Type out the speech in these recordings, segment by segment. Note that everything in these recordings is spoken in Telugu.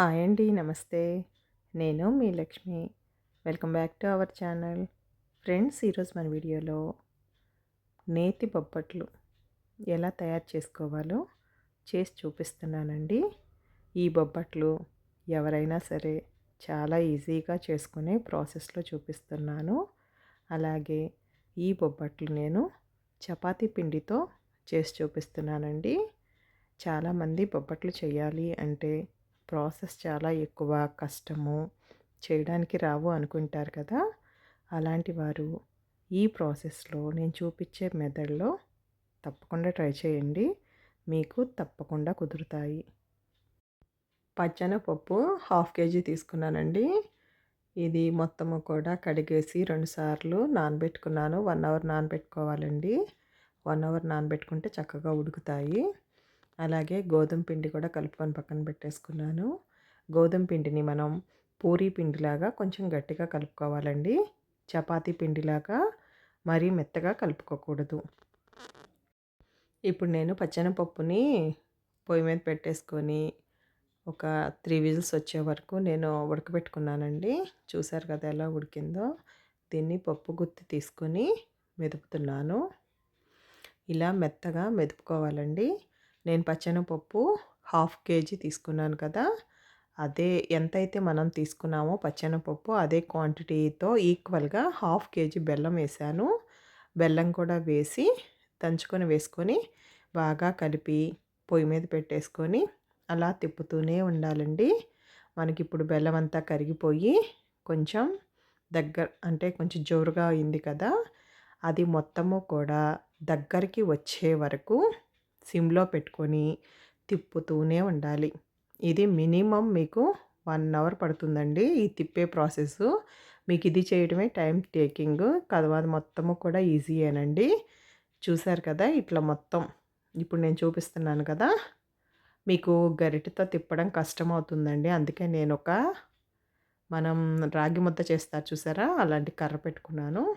హాయ్ అండి నమస్తే. నేను మీ Lakshmi. Welcome back to our channel. Friends ఈరోజు మన వీడియోలో నేతి బొబ్బట్లు ఎలా తయారు చేసుకోవాలో చేసి చూపిస్తున్నానండి. ఈ బొబ్బట్లు ఎవరైనా సరే చాలా ఈజీగా చేసుకునే ప్రాసెస్లో చూపిస్తున్నాను. అలాగే ఈ బొబ్బట్లు నేను చపాతీ పిండితో చేసి చూపిస్తున్నానండి. చాలామంది బొబ్బట్లు చేయాలి అంటే ప్రాసెస్ చాలా ఎక్కువ కష్టము చేయడానికి రావు అనుకుంటారు కదా. అలాంటి వారు ఈ ప్రాసెస్లో నేను చూపించే మెథడ్లో తప్పకుండా ట్రై చేయండి. మీకు తప్పకుండా కుదురుతాయి. పచ్చనపప్పు హాఫ్ కేజీ తీసుకున్నానండి. ఇది మొత్తము కూడా కడిగేసి రెండుసార్లు నానబెట్టుకున్నాను. వన్ అవర్ నానబెట్టుకోవాలండి. వన్ అవర్ నానబెట్టుకుంటే చక్కగా ఉడుకుతాయి. అలాగే గోధుమ పిండి కూడా కలుపుకొని పక్కన పెట్టేసుకున్నాను. గోధుమ పిండిని మనం పూరీ పిండిలాగా కొంచెం గట్టిగా కలుపుకోవాలండి. చపాతీ పిండిలాగా మరీ మెత్తగా కలుపుకోకూడదు. ఇప్పుడు నేను పచ్చనపప్పుని పొయ్యి మీద పెట్టేసుకొని ఒక త్రీ విజిల్స్ వచ్చే వరకు నేను ఉడకబెట్టుకున్నానండి. చూసారు కదా ఎలా ఉడికిందో? దీన్ని పప్పు గుత్తి తీసుకొని మెదుపుతున్నాను. ఇలా మెత్తగా మెదుపుకోవాలండి. నేను పచ్చెనపప్పు హాఫ్ కేజీ తీసుకున్నాను కదా! అదే ఎంతైతే మనం తీసుకున్నామో పచ్చెనపప్పు అదే క్వాంటిటీతో ఈక్వల్గా హాఫ్ కేజీ బెల్లం వేసాను. బెల్లం కూడా వేసి దంచుకొని వేసుకొని బాగా కలిపి పొయ్యి మీద పెట్టేసుకొని అలా తిప్పుతూనే ఉండాలండి. మనకి ఇప్పుడు బెల్లం అంతా కరిగిపోయి కొంచెం దగ్గర అంటే కొంచెం జోరుగా అయింది కదా! అది మొత్తము కూడా దగ్గరికి వచ్చే వరకు సిమ్లో పెట్టుకొని తిప్పుతూనే ఉండాలి. ఇది మినిమం మీకు వన్ అవర్ పడుతుందండి ఈ తిప్పే ప్రాసెస్ మీకు ఇది చేయడమే టైం టేకింగ్. కదవాది మొత్తము కూడా ఈజీయేనండి చూసారు కదా ఇట్లా మొత్తం. ఇప్పుడు నేను చూపిస్తున్నాను కదా. మీకు గరిటతో తిప్పడం కష్టమవుతుందండి. అందుకే నేను ఒక మనం రాగి ముద్ద చేస్తారు చూసారా? అలాంటి కర్ర పెట్టుకున్నాను.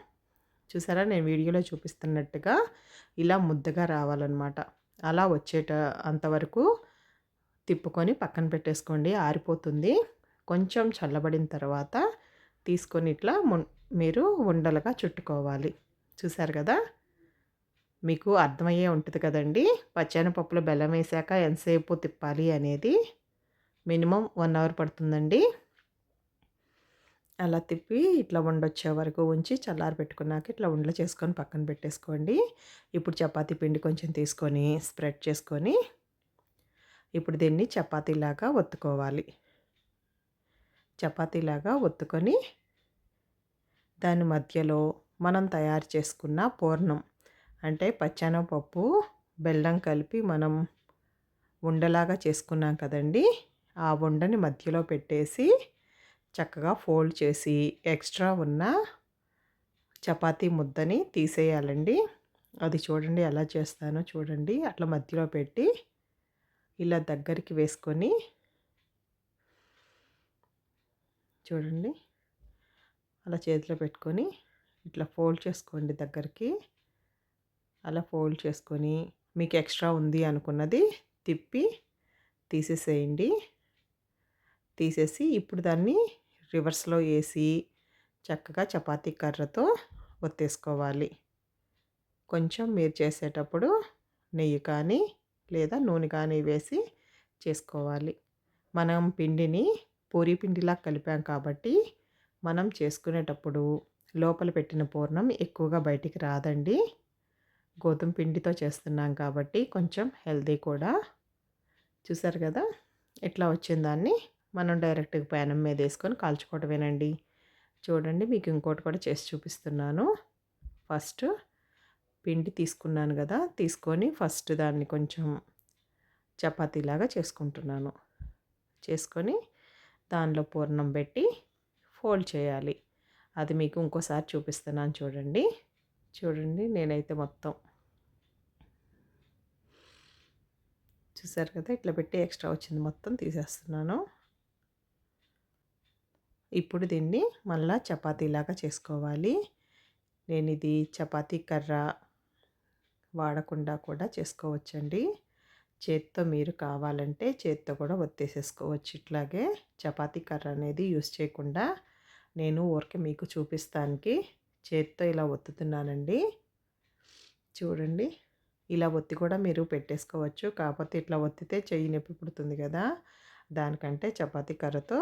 చూసారా? నేను వీడియోలో చూపిస్తున్నట్టుగా ఇలా ముద్దగా రావాలన్నమాట. అలా వచ్చేట అంతవరకు తిప్పుకొని పక్కన పెట్టేసుకోండి ఆరిపోతుంది. కొంచెం చల్లబడిన తర్వాత తీసుకొని ఇట్లా మీరు ఉండలుగా చుట్టుకోవాలి. చూసారు కదా? మీకు అర్థమయ్యే ఉంటుంది కదండి. పచ్చెనపప్పులో బెల్లం వేసాక ఎంతసేపు తిప్పాలి అనేది మినిమం వన్ అవర్ పడుతుందండి. అలా తిప్పి ఇట్లా వండొచ్చే వరకు ఉంచి చల్లారి పెట్టుకున్నాక ఇట్లా ఉండలు చేసుకొని పక్కన పెట్టేసుకోండి. ఇప్పుడు చపాతీ పిండి కొంచెం తీసుకొని స్ప్రెడ్ చేసుకొని ఇప్పుడు దీన్ని చపాతీలాగా ఒత్తుకోవాలి. చపాతీలాగా ఒత్తుకొని దాని మధ్యలో మనం తయారు చేసుకున్న పూర్ణం అంటే పచ్చనపప్పు బెల్లం కలిపి మనం ఉండలాగా చేసుకున్నాం కదండి. ఆ ఉండని మధ్యలో పెట్టేసి చక్కగా ఫోల్డ్ చేసి ఎక్స్ట్రా ఉన్న చపాతీ ముద్దని తీసేయాలండి. అది చూడండి ఎలా చేస్తానో చూడండి. అట్లా మధ్యలో పెట్టి ఇలా దగ్గరికి వేసుకొని చూడండి. అలా చేతిలో పెట్టుకొని ఇట్లా ఫోల్డ్ చేసుకోండి దగ్గరికి. అలా ఫోల్డ్ చేసుకొని మీకు ఎక్స్ట్రా ఉంది అనుకున్నది తిప్పి తీసేసేయండి. తీసేసి ఇప్పుడు దాన్ని రివర్స్లో వేసి చక్కగా చపాతీ కర్రతో ఒత్తేసుకోవాలి. కొంచెం మీరు చేసేటప్పుడు నెయ్యి కానీ లేదా నూనె కానీ వేసి చేసుకోవాలి. మనం పిండిని పూరి పిండిలా కలిపాం కాబట్టి మనం చేసుకునేటప్పుడు లోపల పెట్టిన పూర్ణం ఎక్కువగా బయటికి రాదండి. గోధుమ పిండితో చేస్తున్నాం కాబట్టి కొంచెం హెల్దీ కూడా. చూసారు కదా? ఇట్లా వచ్చిన దాన్ని మనం డైరెక్ట్గా ప్యానం మీద వేసుకొని కాల్చుకోవటమేనండి. చూడండి మీకు ఇంకోటి కూడా చేసి చూపిస్తున్నాను. ఫస్ట్ పిండి తీసుకున్నాను కదా తీసుకొని ఫస్ట్ దాన్ని కొంచెం చపాతీలాగా చేసుకుంటున్నాను. చేసుకొని దానిలో పూర్ణం పెట్టి ఫోల్డ్ చేయాలి. అది మీకు ఇంకోసారి చూపిస్తున్నాను చూడండి. చూడండి నేనైతే మొత్తం చూసారు కదా ఇట్లా పెట్టి ఎక్స్ట్రా వచ్చింది మొత్తం తీసేస్తున్నాను. ఇప్పుడు దీన్ని మళ్ళా చపాతీలాగా చేసుకోవాలి. నేను ఇది చపాతీ కర్ర వాడకుండా కూడా చేసుకోవచ్చండి. చేత్తో మీరు కావాలంటే చేత్తో కూడా ఒత్తేసేసుకోవచ్చు. ఇట్లాగే చపాతీ కర్ర అనేది యూస్ చేయకుండా నేను ఊరికే మీకు చూపిస్తానికి చేత్తో ఇలా ఒత్తుతున్నానండి. చూడండి ఇలా ఒత్తి కూడా మీరు పెట్టేసుకోవచ్చు. కాకపోతే ఇట్లా ఒత్తితే చెయ్యి నొప్పి పుడుతుంది కదా దానికంటే చపాతీ కర్రతో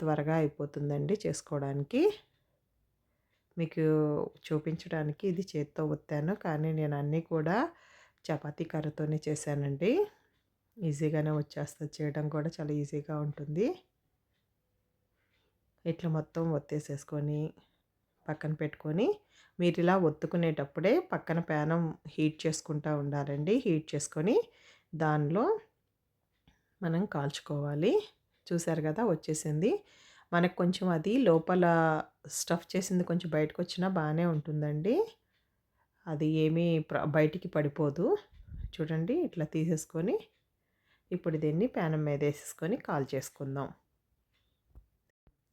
త్వరగా అయిపోతుందండి చేసుకోవడానికి. మీకు చూపించడానికి ఇది చేత్తో ఒత్తాను. కానీ నేను అన్నీ కూడా చపాతీ కర్రతోనే చేశానండి. ఈజీగానే వచ్చేస్తుంది. చేయడం కూడా చాలా ఈజీగా ఉంటుంది. ఇట్లా మొత్తం ఒత్తేసేసుకొని పక్కన పెట్టుకొని మీరు ఇలా ఒత్తుకునేటప్పుడే పక్కన ప్యానం హీట్ చేసుకుంటూ ఉండాలండి. హీట్ చేసుకొని దానిలో మనం కాల్చుకోవాలి. చూసారు కదా! వచ్చేసింది. మనకు కొంచెం అది లోపల స్టఫ్ చేసింది కొంచెం బయటకు వచ్చినా బాగానే ఉంటుందండి. అది ఏమీ బయటికి పడిపోదు. చూడండి ఇట్లా తీసేసుకొని ఇప్పుడు దీన్ని ప్యానం మీద వేసేసుకొని కాల్ చేసుకుందాం.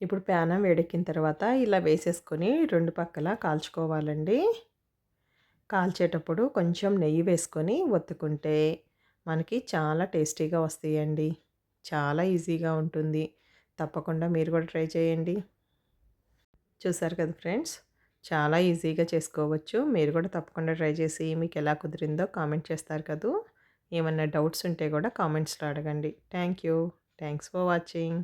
ఇప్పుడు ప్యానం వేడెక్కిన తర్వాత ఇలా వేసేసుకొని రెండు పక్కల కాల్చుకోవాలండి. కాల్చేటప్పుడు కొంచెం నెయ్యి వేసుకొని ఒత్తుకుంటే మనకి చాలా టేస్టీగా వస్తాయండి. చాలా ఈజీగా ఉంటుంది. తప్పకుండా మీరు కూడా ట్రై చేయండి. చూసారు కదా ఫ్రెండ్స్? చాలా ఈజీగా చేసుకోవచ్చు. మీరు కూడా తప్పకుండా ట్రై చేసి మీకు ఎలా కుదిరిందో కామెంట్ చేస్తారు కదా. ఏమన్నా డౌట్స్ ఉంటే కూడా కామెంట్స్లో అడగండి. Thank you thanks for watching.